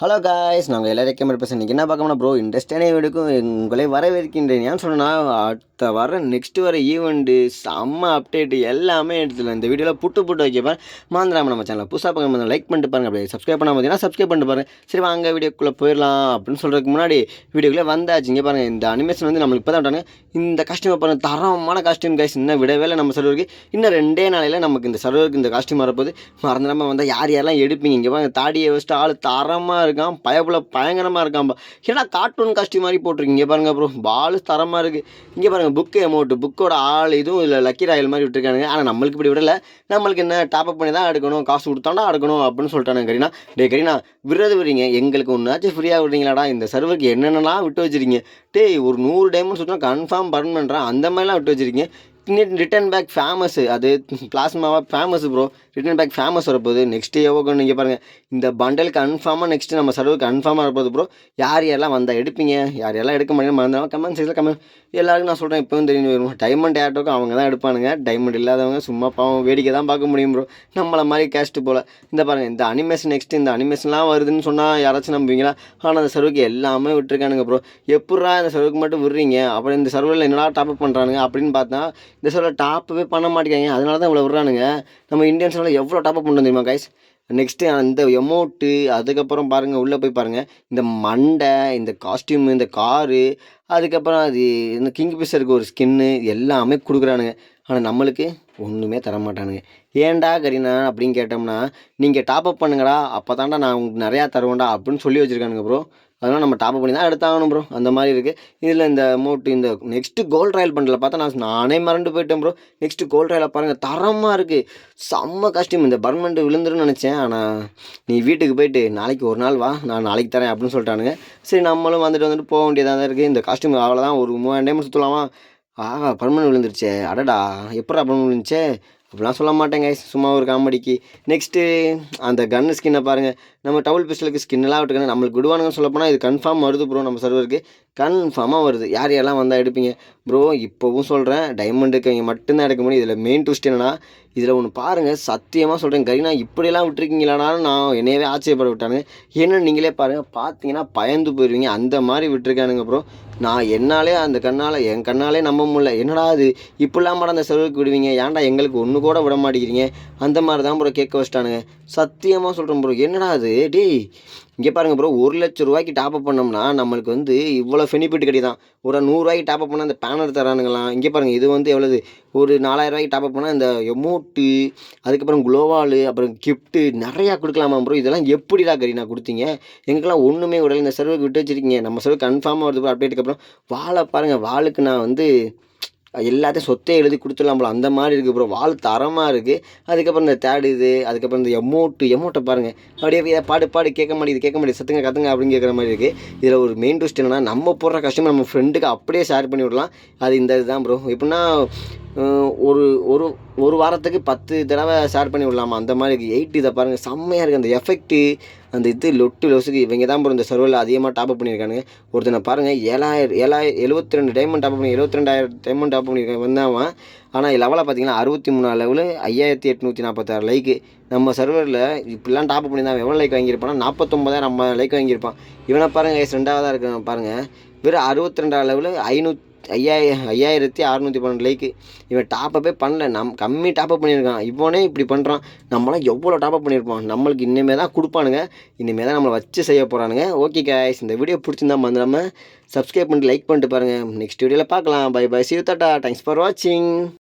Hello guys நாங்கள் எல்லாரும் camera பேச இன்றைக்கி என்ன பார்க்கணும் ப்ரோ இன்ட்ரெஸ்டான வீடுக்கும். உங்களை வரவேற்கின்றேன். ஏன் சொன்னால் அடுத்த வர நெக்ஸ்ட் வர ஈவெண்ட்டு செம்ம அப்டேட்டு எல்லாமே எடுத்துல இந்த வீடியோவில் புட்டு புட்டு வைக்கப்பேன் மாந்திராம நம்ம சேனல் புதுசாக பார்க்க லைக் பண்ணிட்டு பாருங்க. அப்படியே சப்ஸ்கிரைப் பண்ண பார்த்தீங்கன்னா சப்ஸ்கிரைப் பண்ணிட்டு பாருங்க. சரி வாங்க வீடியோக்குள்ளே போயிடலாம். அப்படின்னு சொல்கிறதுக்கு முன்னாடி வீடியோக்குள்ளே வந்தாச்சு. இங்கே பாருங்கள் இந்த அனிமேஷன் வந்து நம்மளுக்கு இப்போ தான் விட்டாங்க இந்த காஸ்டியூம் பாருங்கள் தரமான காஸ்டியூம் கைஸ் இன்னும் விடவே இல்லை நம்ம சர்வருக்கு இன்னும் ரெண்டே நாளையில் நமக்கு இந்த சர்வருக்கு இந்த காஸ்டியூம் வரப்போது மறந்துடாமல் வந்தால் யார் யாரெல்லாம் எடுப்பீங்க? இங்கே பாருங்க தாடியை வச்சுட்டு ஆள் தரமாக இருக்கான் பயப்புல பயங்கரமாக இருக்கான் ஏன்னா கார்ட்டூன் காஸ்டியூம் மாதிரி போட்டிருக்கீங்க இங்கே பாருங்க ப்ரோ பால் தரமாக இருக்குது இங்கே பாருங்கள் புக்கு அமௌண்ட்டு புக்கோட ஆள் இதுவும் இல்லை லக்கி ராயல் மாதிரி விட்டுருக்கானுங்க. ஆனால் நம்மளுக்கு இப்படி விடலை. நம்மளுக்கு என்ன டாப்அப் பண்ணி தான் எடுக்கணும் காசு கொடுத்தாண்டா எடுக்கணும் அப்படின்னு சொல்லிட்டானுங்க கரீனா. டே கரீனா விடுறது விடுறீங்க. எங்களுக்கு ஒன்றாச்சும் ஃப்ரீயாக விடுறீங்களாடா. இந்த சர்வருக்கு என்னென்னலாம் விட்டு வச்சிருக்கீங்க. டேய் ஒரு நூறு டைமண்ட் சுற்றினா கன்ஃபார்ம் பர்ன் பண்ணுறேன் அந்த மாதிரிலாம் விட்டு வச்சிருக்கீங்க. ரிட்டன் பேக் ஃபேமஸ் அது பிளாஸ்மாவாக famous pro return back famous வரப்போகுது. நெக்ஸ்ட் எவ்வளோ நீங்கள் பாருங்கள் இந்த பண்டல் கன்ஃபார்மாக நெக்ஸ்ட் நம்ம சர்வர் கன்ஃபார்மாக வரப்போகுது ப்ரோ யார் யாரெல்லாம் வந்தால் எடுப்பீங்க? யார் யாரெல்லாம் எடுக்க மாட்டேங்க மறந்தாலும் கமெண்ட் செக்ஷனில் கமெண்ட் எல்லாருக்கும் நான் சொல்கிறேன் இப்போவும் தெரியும் வரும் டைமண்ட் ஏர்டோக்கும் அவங்க தான் எடுப்பானுங்க. டைமண்ட் இல்லாதவங்க சும்மா பாவம் வேடிக்கை தான் பார்க்க முடியும் ப்ரோ நம்மளை மாதிரி கேஸ்ட்டு போல். இந்த பாருங்கள் இந்த அனிமேஷன் நெக்ஸ்ட் இந்த அனிமேஷன்லாம் வருதுன்னு சொன்னால் யாராச்சும் நம்புவீங்களா? ஆனால் அந்த சர்வுக்கு எல்லாமே விட்டுருக்கானுங்க ப்ரோ எப்பட்றா இந்த சர்வுக்கு மட்டும் விடுறீங்க? அப்புறம் இந்த சர்வரில் என்னடா டாப் அப் பண்ணுறானுங்க அப்படின்னு பார்த்தா இந்த சர்வில் டாப்பே பண்ண மாட்டேங்காங்க அதனால தான் இவ்வளோ விடுறானுங்க. நம்ம இந்தியன்ஸ்னால எவ்வளோ டாப் அப் பண்ண தெரியுமா கைஸ் நெக்ஸ்ட்டு அந்த எமௌண்ட்டு அதுக்கப்புறம் பாருங்கள் உள்ளே போய் பாருங்கள் இந்த மண்டை இந்த காஸ்டியூமு இந்த காரு அதுக்கப்புறம் அது இந்த கிங் பிஷருக்கு ஒரு ஸ்கின்னு எல்லாமே கொடுக்குறானுங்க. ஆனால் நம்மளுக்கு ஒன்றுமே தர மாட்டானுங்க ஏன்டா கரீனா அப்படின்னு கேட்டோம்னா நீங்கள் டாப்அப் பண்ணுங்கடா அப்போ தாண்டா நான் உங்களுக்கு நிறையா தருவேன்டா அப்படின்னு சொல்லி வச்சுருக்கானுங்க ப்ரோ அதனால் நம்ம டாப் பண்ணி தான் எடுத்தாகணும் ப்ரோ அந்த மாதிரி இருக்குது இதில் இந்த மோட்டு இந்த நெக்ஸ்ட்டு கோல்ட் ராயல் பண்ணல பார்த்தா நான் நானே மறந்து போயிட்டேன் ப்ரோ நெக்ஸ்ட்டு கோல்ட் ராயலை பாருங்கள் தரமாக இருக்குது செம்ம காஸ்ட்யூம் இந்த பர்மனெண்ட் விழுந்துருன்னு நினச்சேன். ஆனால் நீ வீட்டுக்கு போயிட்டு நாளைக்கு ஒரு நாள் வா நான் நாளைக்கு தரேன் அப்படின்னு சொல்லிட்டானுங்க. சரி நம்மளும் வந்துட்டு வந்துட்டு போக வேண்டியதாக தான் இருக்குது இந்த காஸ்டியூம் அவ்வளோதான் ஒரு மூவாயிரம் டைம் சுற்றலாமா ஆஹா பர்மனெண்ட் விழுந்துருச்சே. அடடா எப்படா பர்மனெண்ட் விழுந்துச்சே? அப்படிலாம் சொல்ல மாட்டேங்க சும்மா ஒரு காமெடிக்கு. நெக்ஸ்ட்டு அந்த கன்னு ஸ்கின்னை பாருங்கள் நம்ம டவுல் பிஸ்டலுக்கு ஸ்கின்னெல்லாம் விட்டுக்கணும் நம்மளுக்கு விடுவானுங்க சொல்லப்போனால் இது கன்ஃபார்ம் வருது ப்ரோ நம்ம சர்வருக்கு கன்ஃபார்மாக வருது. யார் யாரெல்லாம் வந்தால் எடுப்பீங்க? ப்ரோ இப்போவும் சொல்கிறேன் டைமண்டுக்கு இங்கே மட்டும்தான் எடுக்க முடியும். இதில் மெயின் ட்விஸ்ட் என்னென்னா இதில் ஒன்று பாருங்கள் சத்தியமாக சொல்கிறேன் கரீனா இப்படியெல்லாம் விட்டுருக்கீங்களானாலும் நான் என்னையவே ஆச்சரியப்பட விட்டானுங்க. ஏன்னு நீங்களே பாருங்கள் பார்த்தீங்கன்னா பயந்து போயிடுவீங்க அந்த மாதிரி விட்டுருக்கானுங்க ப்ரோ நான் என்னாலே அந்த கண்ணால் என் கண்ணாலே நம்ப முடியல. என்னடா அது இப்படிலாம் மாட அந்த செலவுக்கு விடுவீங்க? ஏன்டா எங்களுக்கு ஒன்று கூட விட மாட்டேங்கிறீங்க? அந்த மாதிரி தான் ப்ரோ கேட்க வச்சிட்டானுங்க. சத்தியமாக சொல்கிறேன் ப்ரோ என்னடா அது டேய் இங்கே பாருங்கள் ப்ரோ ஒரு லட்ச ரூபாய்க்கு டாப்அப் பண்ணோம்னா நம்மளுக்கு வந்து இவ்வளோ பெனிஃபிட் கிடைதான் ஒரு நூறுரூவாய்க்கு டாப்அப் பண்ணால் அந்த பேனர் தரானுங்களாம். இங்கே பாருங்கள் இது வந்து எவ்வளவு ஒரு நாலாயிரரூவாய்க்கு டாப்அப் பண்ணால் இந்த எமௌண்ட்டு அதுக்கப்புறம் குளோவாலு அப்புறம் கிஃப்ட்டு நிறையா கொடுக்கலாமா ப்ரோ இதெல்லாம் எப்படிடா கரீனா கொடுத்தீங்க? எங்களுக்கெல்லாம் ஒன்றுமே விடல. இந்த சர்வருக்கு விட்டு வச்சிருக்கீங்க. நம்ம சர்வ் கன்ஃபார்மாக வருது அப்டேட்டுக்கு அப்புறம். வாழை பாருங்கள் வாளுக்கு நான் வந்து எல்லாத்தையும் சொத்தே எழுதி கொடுத்துடலாம் போல. அந்த மாதிரி இருக்குது ப்ரோ வால் தரமாக இருக்குது அதுக்கப்புறம் இந்த தேடு இது அதுக்கப்புறம் இந்த எமௌண்ட்டு எமௌண்ட்டை பாருங்கள் அப்படியே பாடு பாடு கேட்க மாட்டேங்குது கேட்க மாட்டேங்குது. சத்துங்க கத்துங்க அப்படின்னு கேட்குற மாதிரி இருக்குது இதில் ஒரு மெயின் ட்விஸ்ட் என்னன்னா நம்ம போடுற கஷ்டமாக நம்ம ஃப்ரெண்டுக்கு அப்படியே ஷேர் பண்ணி விடலாம். அது இந்த இதுதான் ப்ரோ எப்படின்னா ஒரு ஒரு ஒரு வாரத்துக்கு பத்து தடவை ஷேர் பண்ணி விடலாமா? அந்த மாதிரி இருக்குது எயிட் இதை பாருங்கள் செம்மையாக இருக்குது அந்த எஃபெக்ட்டு அந்த இது லொட்டு லொசுக்கு இவங்க தான் ப்ரோ இந்த சர்வரில் அதிகமாக டாப் அப் பண்ணியிருக்கானுங்க. ஒருத்தனை பாருங்கள் ஏழாயிரம் ஏழாயிரம் எழுபத்தி ரெண்டு டைமண்ட் டாப் பண்ணி எழுபத்தி ரெண்டாயிரம் டைமண்ட் டாப் பண்ணியிருக்காங்க வந்தாவன் ஆனால் லெவலில் பார்த்தீங்கன்னா அறுபத்தி மூணாவது லெவலு ஐயாயிரத்தி எட்நூற்றி நாற்பத்தாறு லைக்கு நம்ம சர்வரில் இப்படிலாம் டாப் பண்ணி தான் எவ்வளோ லைக் வாங்கியிருப்பானா நாற்பத்தொம்பதாயிரம் நம்ம லைக் வாங்கியிருப்பான். இவனை பாருங்கள் ரெண்டாவதாக இருக்க பாருங்கள் வெறும் அறுபத்தி ரெண்டாவது லெவலு ஐநூற்றி ஐயாய ஐயாயிரத்தி அறநூற்றி பன்னெண்டு லைக்கு இவன் டாப்பப்பே பண்ணல. நம் கம்மி டாப்அப் பண்ணியிருக்கான். இவனே இப்படி பண்ணுறான் நம்மளாம் எவ்வளோ டாப்அப் பண்ணியிருப்பான் நம்மளுக்கு இனிமேல் தான் கொடுப்பானுங்க. இனிமேல் தான் நம்மளை வச்சு செய்ய போகிறானுங்க ஓகே கேஸ் இந்த வீடியோ பிடிச்சிருந்தா மறந்துடாமல் சப்ஸ்கிரைப் பண்ணிட்டு லைக் பண்ணிட்டு பாருங்கள் நெக்ஸ்ட் வீடியோவில் பார்க்கலாம். Bye bye see tata thanks for வாட்சிங்